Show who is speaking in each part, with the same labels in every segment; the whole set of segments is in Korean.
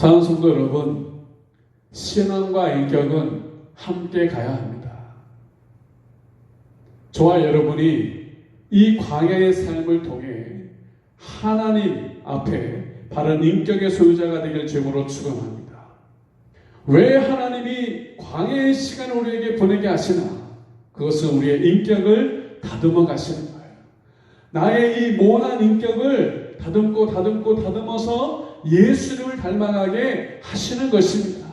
Speaker 1: 사랑하는 성도 여러분, 신앙과 인격은 함께 가야 합니다. 저와 여러분이 이 광야의 삶을 통해 하나님 앞에 바른 인격의 소유자가 되길 주임으로 축원합니다. 왜 하나님이 광야의 시간을 우리에게 보내게 하시나? 그것은 우리의 인격을 다듬어 가시는 거예요. 나의 이 모난 인격을 다듬고 다듬고 다듬어서 예수님을 닮아가게 하시는 것입니다.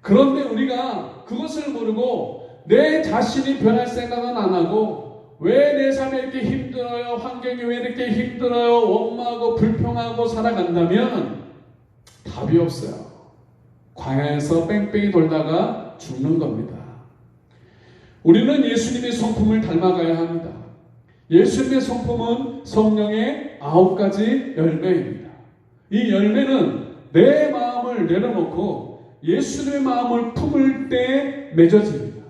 Speaker 1: 그런데 우리가 그것을 모르고 내 자신이 변할 생각은 안 하고 왜 내 삶이 이렇게 힘들어요? 환경이 왜 이렇게 힘들어요? 원망하고 불평하고 살아간다면 답이 없어요. 광야에서 뺑뺑이 돌다가 죽는 겁니다. 우리는 예수님의 성품을 닮아가야 합니다. 예수님의 성품은 성령의 아홉 가지 열매입니다. 이 열매는 내 마음을 내려놓고 예수님의 마음을 품을 때 맺어집니다.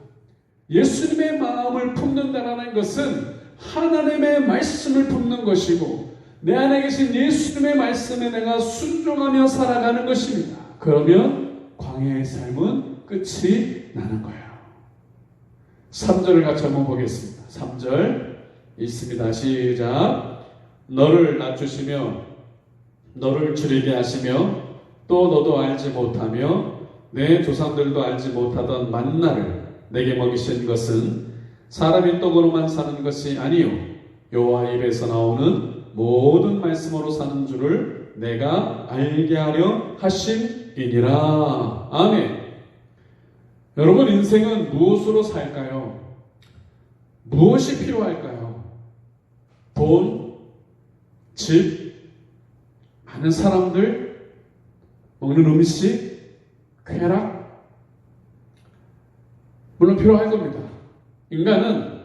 Speaker 1: 예수님의 마음을 품는다는 것은 하나님의 말씀을 품는 것이고 내 안에 계신 예수님의 말씀에 내가 순종하며 살아가는 것입니다. 그러면 광야의 삶은 끝이 나는 거예요. 3절을 같이 한번 보겠습니다. 3절 있습니다. 시작. 너를 낮추시며 너를 줄이게 하시며 또 너도 알지 못하며 내 조상들도 알지 못하던 만나를 내게 먹이신 것은 사람이 떡으로만 사는 것이 아니요 여호와 입에서 나오는 모든 말씀으로 사는 줄을 내가 알게 하려 하심이니라. 아멘. 여러분 인생은 무엇으로 살까요? 무엇이 필요할까요? 돈, 집, 많은 사람들, 먹는 음식, 쾌락? 물론 필요할 겁니다. 인간은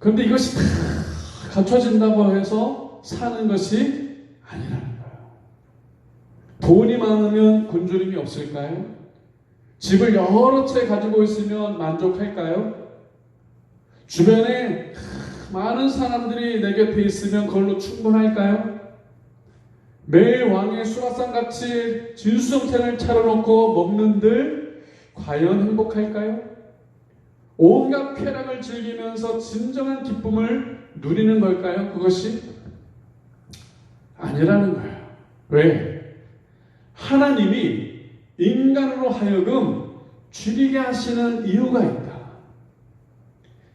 Speaker 1: 그런데 이것이 다 갖춰진다고 해서 사는 것이 아니라는 거예요. 돈이 많으면 굶주림이 없을까요? 집을 여러 채 가지고 있으면 만족할까요? 주변에 많은 사람들이 내 곁에 있으면 그걸로 충분할까요? 매일 왕의 수라상 같이 진수성찬을 차려놓고 먹는들 과연 행복할까요? 온갖 쾌락을 즐기면서 진정한 기쁨을 누리는 걸까요? 그것이 아니라는 거예요. 왜? 하나님이 인간으로 하여금 죽이게 하시는 이유가 있다.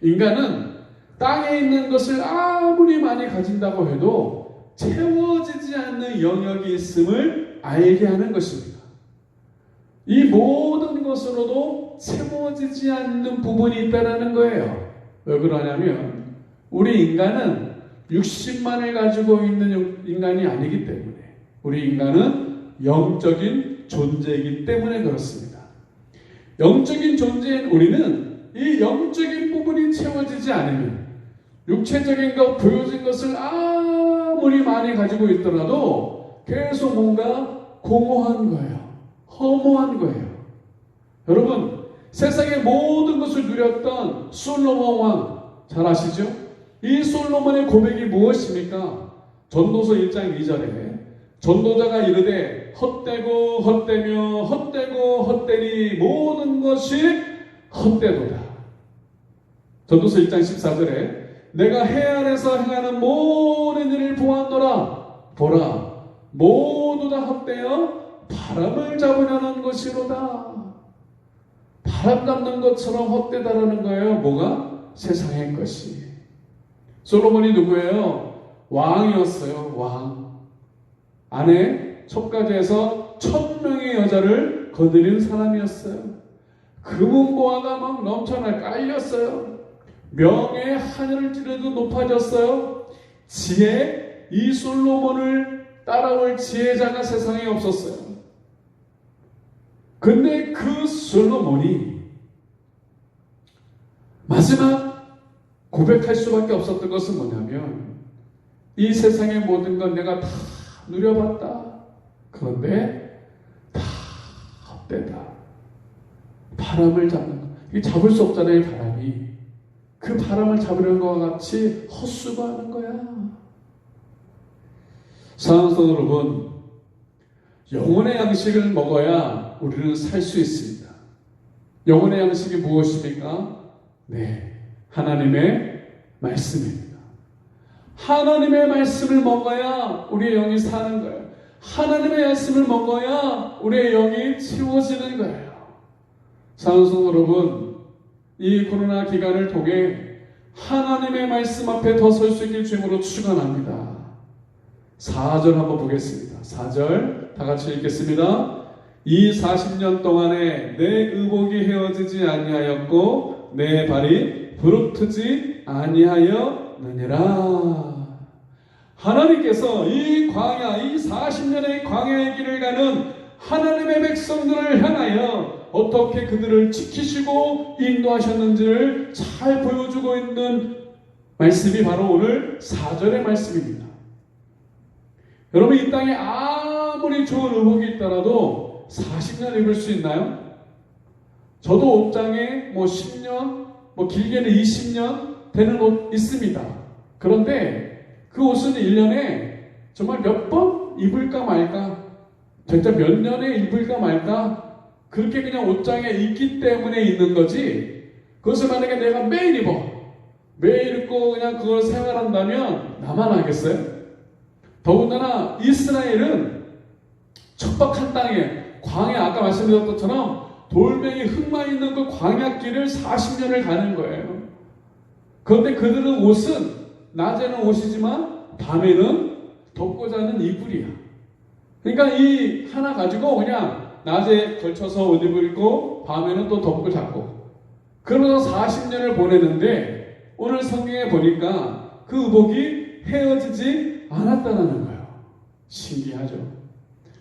Speaker 1: 인간은 땅에 있는 것을 아무리 많이 가진다고 해도 채워지지 않는 영역이 있음을 알게 하는 것입니다. 이 모든 것으로도 채워지지 않는 부분이 있다는 거예요. 왜 그러냐면 우리 인간은 60만을 가지고 있는 인간이 아니기 때문에 우리 인간은 영적인 존재이기 때문에 그렇습니다. 영적인 존재인 우리는 이 영적인 부분이 채워지지 않으면 육체적인 것, 보여진 것을 아무리 많이 가지고 있더라도 계속 뭔가 공허한 거예요. 허무한 거예요. 여러분, 세상의 모든 것을 누렸던 솔로몬 왕, 잘 아시죠? 이 솔로몬의 고백이 무엇입니까? 전도서 1장 2절에 전도자가 이르되 헛되고 헛되며 헛되고 헛되니 모든 것이 헛되도다. 전도서 1장 14절에 내가 해 아래서 행하는 모든 일을 보았노라 보라 모두 다 헛되어 바람을 잡으려는 것이로다. 바람 잡는 것처럼 헛되다라는 거예요. 뭐가? 세상의 것이. 솔로몬이 누구예요? 왕이었어요. 왕. 아내 첩가지에서 천 명의 여자를 거느린 사람이었어요. 금은보화가 막 넘쳐나 깔렸어요. 명예 하늘을 찌르도 높아졌어요. 지혜 이 솔로몬을 따라올 지혜자가 세상에 없었어요. 근데 그 솔로몬이 마지막 고백할 수밖에 없었던 것은 뭐냐면 이 세상의 모든 건 내가 다 누려봤다. 그런데 다 헛되다. 바람을 잡는 거. 잡을 수 없잖아요, 바람이. 그 바람을 잡으려는 것과 같이 헛수고하는 거야. 사랑하는 여러분, 영혼의 양식을 먹어야 우리는 살 수 있습니다. 영혼의 양식이 무엇입니까? 네, 하나님의 말씀입니다. 하나님의 말씀을 먹어야 우리의 영이 사는 거예요. 하나님의 말씀을 먹어야 우리의 영이 채워지는 거예요. 사랑성 여러분, 이 코로나 기간을 통해 하나님의 말씀 앞에 더 설 수 있길 주임으로 축원합니다. 4절 한번 보겠습니다. 4절 다 같이 읽겠습니다. 이 40년 동안에 내 의복이 헤어지지 아니하였고 내 발이 부르트지 아니하였느니라. 하나님께서 이 광야, 이 40년의 광야의 길을 가는 하나님의 백성들을 향하여 어떻게 그들을 지키시고 인도하셨는지를 잘 보여주고 있는 말씀이 바로 오늘 4절의 말씀입니다. 여러분 이 땅에 아무리 좋은 의복이 있더라도 40년 입을 수 있나요? 저도 옷장에 뭐 10년, 뭐 길게는 20년 되는 옷 있습니다. 그런데 그 옷은 1년에 정말 몇 번 입을까 말까, 진짜 몇 년에 입을까 말까, 그렇게 그냥 옷장에 있기 때문에 있는 거지, 그것을 만약에 내가 매일 입어, 매일 입고 그냥 그걸 생활한다면 나만 하겠어요? 더군다나 이스라엘은 척박한 땅에 광야 아까 말씀드렸던 것처럼 돌멩이 흙만 있는 그 광야길을 40년을 가는 거예요. 그런데 그들은 옷은 낮에는 옷이지만 밤에는 덮고 자는 이불이야. 그러니까 이 하나 가지고 그냥 낮에 걸쳐서 옷 입고 밤에는 또 덮고 자고 그러면서 40년을 보내는데 오늘 성경에 보니까 그 의복이 헤어지지 않았다는 거예요. 신기하죠.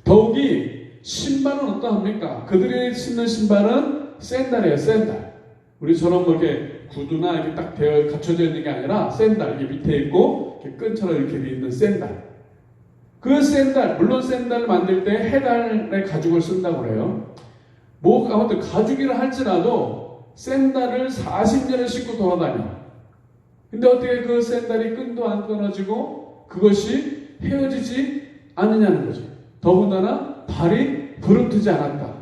Speaker 1: 더욱이 신발은 어떠합니까? 그들이 신는 신발은 샌달이에요, 샌달. 우리처럼 뭐 이렇게 구두나 이렇게 딱 되어 갖춰져 있는 게 아니라 샌달, 이게 밑에 있고 끈처럼 이렇게 돼 있는 샌달. 그 샌달, 물론 샌달을 만들 때 해달의 가죽을 쓴다고 그래요. 뭐 아무튼 가죽이라 할지라도 샌달을 40년을 신고 돌아다녀. 근데 어떻게 그 샌달이 끈도 안 끊어지고 그것이 헤어지지 않느냐는 거죠. 더군다나 발이 부르트지 않았다.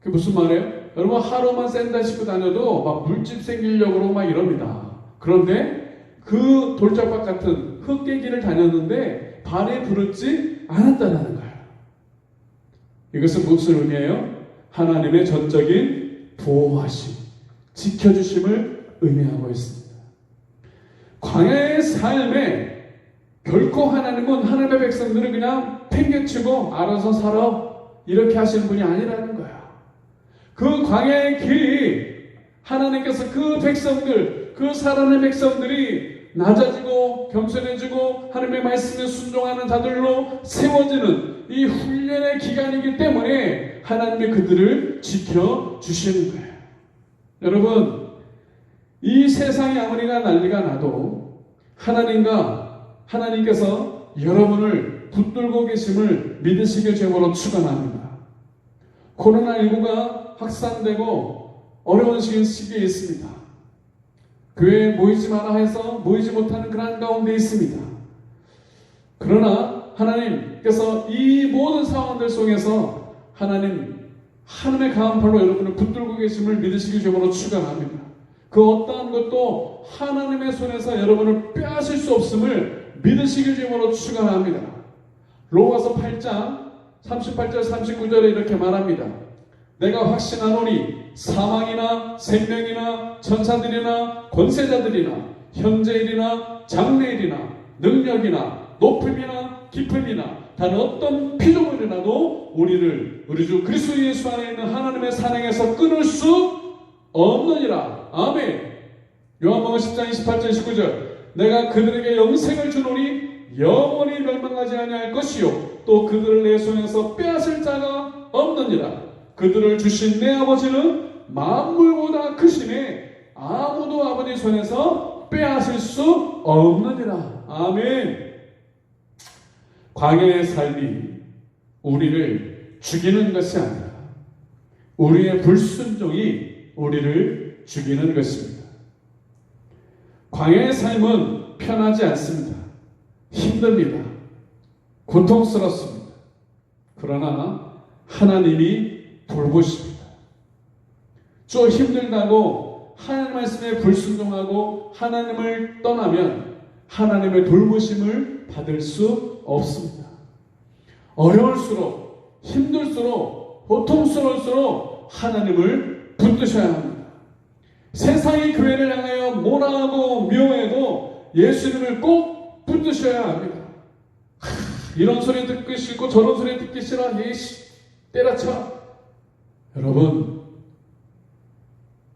Speaker 1: 그게 무슨 말이에요? 여러분 하루만 샌들 신고 다녀도 막 물집 생기려고 막 이럽니다. 그런데 그 돌짝박 같은 흙깨기를 다녔는데 발에 부르지 않았다는 거예요. 이것은 무슨 의미예요? 하나님의 전적인 보호하심, 지켜주심을 의미하고 있습니다. 광야의 삶에 결코 하나님은 하나님의 백성들을 그냥 팽개치고 알아서 살아 이렇게 하시는 분이 아니라는 거야. 그 광야의 길이 하나님께서 그 백성들, 그 살아낸 백성들이 낮아지고 겸손해지고 하나님의 말씀에 순종하는 자들로 세워지는 이 훈련의 기간이기 때문에 하나님이 그들을 지켜 주시는 거예요. 여러분, 이 세상이 아무리가 난리가 나도 하나님과 하나님께서 여러분을 붙들고 계심을 믿으시길 제물로 축원합니다. 코로나19가 확산되고 어려운 시기에 있습니다. 교회에 모이지 마라 해서 모이지 못하는 그런 가운데 있습니다. 그러나 하나님께서 이 모든 상황들 속에서 하나님 하나님의 강한 팔로 여러분을 붙들고 계심을 믿으시길 제물로 축원합니다. 그 어떠한 것도 하나님의 손에서 여러분을 빼앗을 수 없음을 믿으시길 주임으로 축원합니다. 로마서 8장 38절 39절에 이렇게 말합니다. 내가 확신하노니 사망이나 생명이나 천사들이나 권세자들이나 현재일이나 장래일이나 능력이나 높음이나 깊음이나 단 어떤 피조물이라도 우리를 우리 주 그리스도 예수 안에 있는 하나님의 사랑에서 끊을 수 없느니라. 아멘. 요한복음 10장 28절 19절 내가 그들에게 영생을 주노니 영원히 멸망하지 아니할 것이요 또 그들을 내 손에서 빼앗을 자가 없느니라. 그들을 주신 내 아버지는 만물보다 크시네 아무도 아버지 손에서 빼앗을 수 없느니라. 아멘. 광야의 삶이 우리를 죽이는 것이 아니라 우리의 불순종이 우리를 죽이는 것입니다. 광야의 삶은 편하지 않습니다. 힘듭니다. 고통스럽습니다. 그러나 하나님이 돌보십니다. 좀 힘들다고 하나님 말씀에 불순종하고 하나님을 떠나면 하나님의 돌보심을 받을 수 없습니다. 어려울수록 힘들수록 고통스러울수록 하나님을 붙드셔야 합니다. 세상의 교회를 향하여 뭐라 하고 묘해도 예수님을 꼭 붙드셔야 합니다. 하, 이런 소리 듣기 싫고 저런 소리 듣기 싫어. 예시 때려쳐. 여러분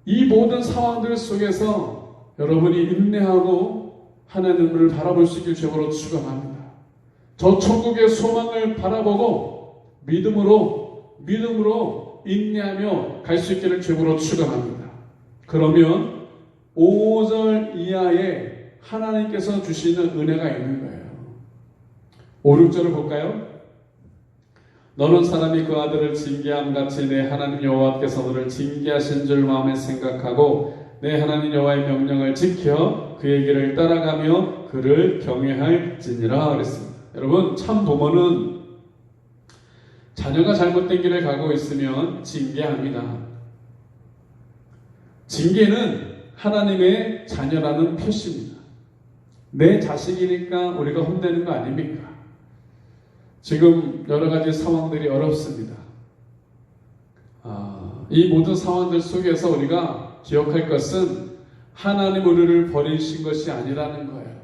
Speaker 1: 이 모든 상황들 속에서 여러분이 인내하고 하나님을 바라볼 수 있길 죄로 축원합니다. 저 천국의 소망을 바라보고 믿음으로 믿음으로 인내하며 갈 수 있기를 죄로 축원합니다. 그러면 5절 이하에 하나님께서 주시는 은혜가 있는 거예요. 5, 6절을 볼까요? 너는 사람이 그 아들을 징계함 같이 내 하나님 여호와께서 너를 징계하신 줄 마음에 생각하고 내 하나님 여호와의 명령을 지켜 그의 길을 따라가며 그를 경외할지니라 그랬습니다. 여러분 참 부모는 자녀가 잘못된 길을 가고 있으면 징계합니다. 징계는 하나님의 자녀라는 표시입니다. 내 자식이니까 우리가 혼내는 거 아닙니까? 지금 여러 가지 상황들이 어렵습니다. 아, 이 모든 상황들 속에서 우리가 기억할 것은 하나님 우리를 버리신 것이 아니라는 거예요.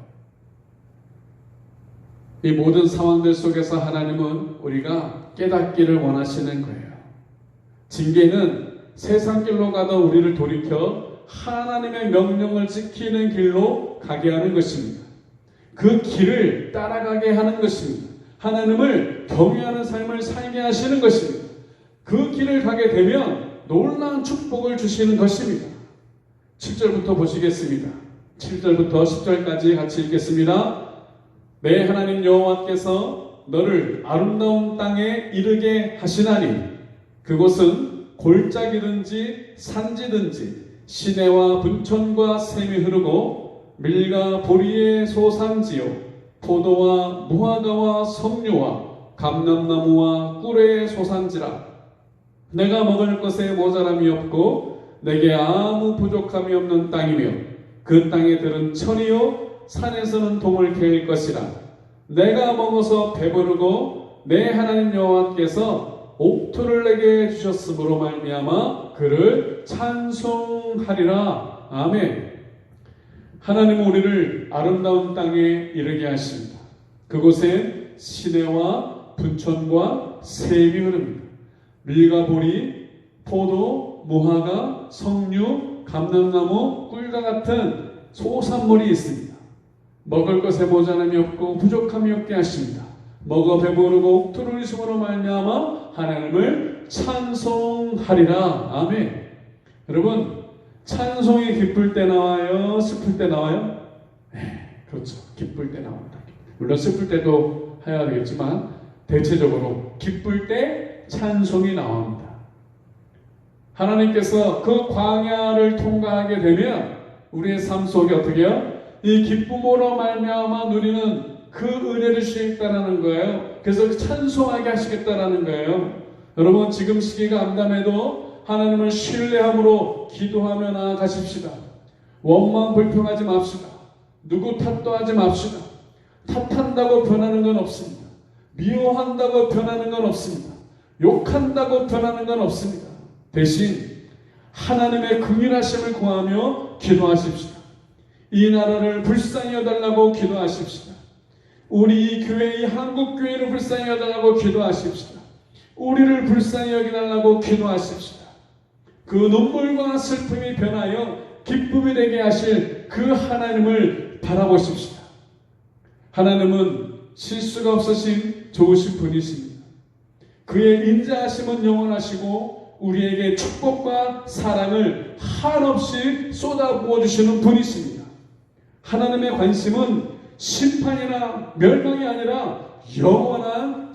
Speaker 1: 이 모든 상황들 속에서 하나님은 우리가 깨닫기를 원하시는 거예요. 징계는 세상 길로 가다 우리를 돌이켜 하나님의 명령을 지키는 길로 가게 하는 것입니다. 그 길을 따라가게 하는 것입니다. 하나님을 경외하는 삶을 살게 하시는 것입니다. 그 길을 가게 되면 놀라운 축복을 주시는 것입니다. 7절부터 보시겠습니다. 7절부터 10절까지 같이 읽겠습니다. 내 하나님 여호와께서 너를 아름다운 땅에 이르게 하시나니 그곳은 골짜기든지 산지든지 시내와 분천과 샘이 흐르고 밀과 보리의 소산지요 포도와 무화과와 석류와 감람나무와 꿀의 소산지라. 내가 먹을 것에 모자람이 없고 내게 아무 부족함이 없는 땅이며 그 땅에 들은 천이요 산에서는 동을 캐일 것이라. 내가 먹어서 배부르고 내 하나님 여호와께서 옥토를 내게 주셨으므로 말미암아 그를 찬송하리라. 아멘 하나님은 우리를 아름다운 땅에 이르게 하십니다. 그곳에 시내와 분천과 샘이 흐릅니다. 밀과 보리, 포도, 무화과, 석류, 감람나무, 꿀과 같은 소산물이 있습니다. 먹을 것에 모자람이 없고 부족함이 없게 하십니다. 먹어 배부르고 옥투르심으로 말미암아 하나님을 찬송하리라. 아멘. 여러분 찬송이 기쁠 때 나와요? 슬플 때 나와요? 네, 그렇죠. 기쁠 때 나옵니다. 물론 슬플 때도 해야 되겠지만 대체적으로 기쁠 때 찬송이 나옵니다. 하나님께서 그 광야를 통과하게 되면 우리의 삶 속에 어떻게 해요? 이 기쁨으로 말미암아 누리는 그 은혜를 주시겠다라는 거예요. 그래서 찬송하게 하시겠다라는 거예요. 여러분 지금 시기가 암담해도 하나님을 신뢰함으로 기도하며 나아가십시다. 원망 불평하지 맙시다. 누구 탓도 하지 맙시다. 탓한다고 변하는 건 없습니다. 미워한다고 변하는 건 없습니다. 욕한다고 변하는 건 없습니다. 대신 하나님의 긍휼하심을 구하며 기도하십시다. 이 나라를 불쌍히 여달라고 기도하십시다. 우리 이 교회, 이 한국 교회를 불쌍히 여달라고 기도하십시다. 우리를 불쌍히 여기달라고 기도하십시다. 그 눈물과 슬픔이 변하여 기쁨이 되게 하실 그 하나님을 바라보십시다. 하나님은 실수가 없으신 좋으신 분이십니다. 그의 인자하심은 영원하시고 우리에게 축복과 사랑을 한없이 쏟아부어 주시는 분이십니다. 하나님의 관심은 심판이나 멸망이 아니라 영원한